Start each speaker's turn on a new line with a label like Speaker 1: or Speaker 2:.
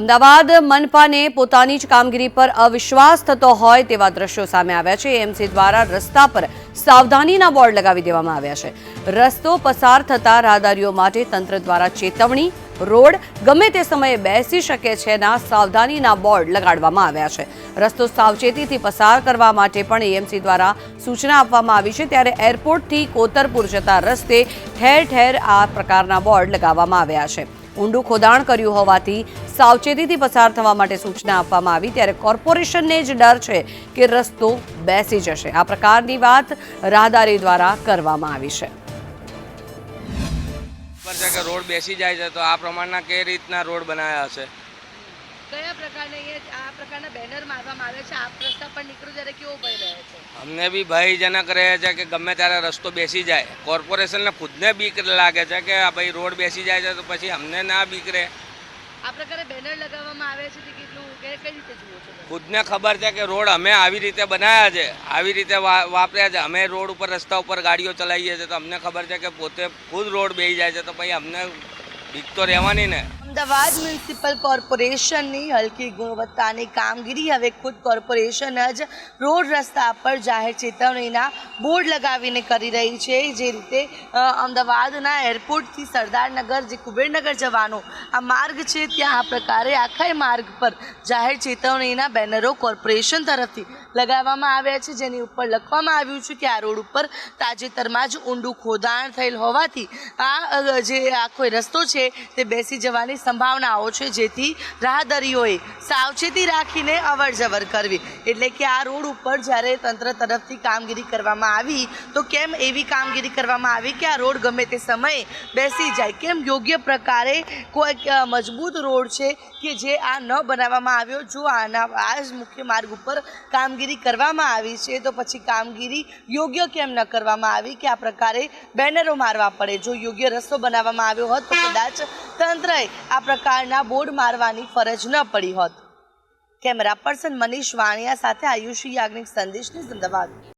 Speaker 1: અમદાવાદ મનપાને પોતાની જ કામગીરી પર અવિશ્વાસ થતો હોય તેવા દ્રશ્યો સામે આવ્યા છે. એમસી દ્વારા રસ્તા પર સાવધાનીના બોર્ડ લગાવી દેવામાં આવ્યા છે. રસ્તો પસાર થતા રાહદારીઓ માટે તંત્ર દ્વારા ચેતવણી, રોડ ગમે તે સમયે બેસી શકે છે ના સાવધાનીના બોર્ડ લગાડવામાં આવ્યા છે. રસ્તો સાવચેતીથી પસાર કરવા માટે પણ એએમસી દ્વારા સૂચના આપવામાં આવી છે. ત્યારે એરપોર્ટથી કોતરપુર જતા રસ્તે ઠેર ઠેર આ પ્રકારના બોર્ડ લગાવવામાં આવ્યા છે. ઊંડું ખોદાણ કર્યું હોવાથી સાવચેતીથી પસાર થવા માટે સૂચના આપવામાં આવી. ત્યારે કોર્પોરેશનને જ ડર છે કે રસ્તો બેસી જશે. આ પ્રકારની વાત રાહદારી દ્વારા કરવામાં આવી છે.
Speaker 2: રોડ બેસી જાય છે, તો આ પ્રમાણના કઈ રીતના રોડ બનાવ્યા છે
Speaker 3: કયા પ્રકારના આ પ્રકારના બેનર મારવામાં આવે છે? આપ રસ્તા પર નીકળો ત્યારે કેવો ભય રહે છે?
Speaker 2: અમને બી ભયજનક રહે છે કે ગમે ત્યારે રસ્તો બેસી જાય. કોર્પોરેશનને ખુદને બીક લાગે છે કે ભાઈ રોડ બેસી જાય છે તો પછી અમને ના બીક રહે.
Speaker 3: આ પ્રકારે બેનર લગાવવામાં આવે છે કેટલું? કે કઈ રીતે જુઓ છો
Speaker 2: ખુદને ખબર છે કે રોડ અમે આવી રીતે બનાવ્યા છે. આવી રીતે વાપર્યા છે. અમે રોડ ઉપર રસ્તા ઉપર ગાડીઓ ચલાવીએ છીએ તો અમને ખબર છે કે પોતે ખુદ રોડ બેસી જાય છે તો પછી અમને બીક તો રહેવાની ને.
Speaker 3: અમદાવાદ મ્યુનિસિપલ કોર્પોરેશનની હલકી ગુણવત્તાની કામગીરી હવે ખુદ કોર્પોરેશન જ રોડ રસ્તા પર જાહેર ચેતવણીના બોર્ડ લગાવીને કરી રહી છે. જે રીતે અમદાવાદના એરપોર્ટથી સરદારનગર જે કુબેરનગર જવાનો આ માર્ગ છે, ત્યાં આ પ્રકારે આખા માર્ગ પર જાહેર ચેતવણીના બેનરો કોર્પોરેશન તરફથી લગાવવામાં આવ્યા છે, જેની ઉપર લખવામાં આવ્યું છે કે આ રોડ ઉપર તાજેતરમાં જ ઊંડું ખોદાણ થયેલ હોવાથી આ જે જે આખો રસ્તો છે તે બેસી જવાની સંભાવનાઓ છે, જેથી રાહદરીઓએ સાવચેતી રાખીને અવર જવર કરવી. એટલે કે આ રોડ ઉપર જ્યારે તંત્ર તરફથી કામગીરી કરવામાં આવી, તો કેમ એવી કામગીરી કરવામાં આવી કે આ રોડ ગમે તે સમયે બેસી જાય? કેમ યોગ્ય પ્રકારે કોઈ મજબૂત રોડ છે કે જે આ ન બનાવવામાં આવ્યો? જો આના, આ જ મુખ્ય માર્ગ ઉપર કામગીરી કરવામાં આવી છે, તો પછી કામગીરી યોગ્ય કેમ ન કરવામાં આવી કે આ પ્રકારે બેનરો મારવા પડે? જો યોગ્ય રસ્તો બનાવવામાં આવ્યો હોત, તો કદાચ તંત્રએ આ પ્રકારના બોર્ડ મારવાની ફરજ ન પડી હોત. કેમેરા પર્સન મનીષ વાણિયા સાથે આયુષી યાજ્ઞિક સંદેશની અમદાવાદ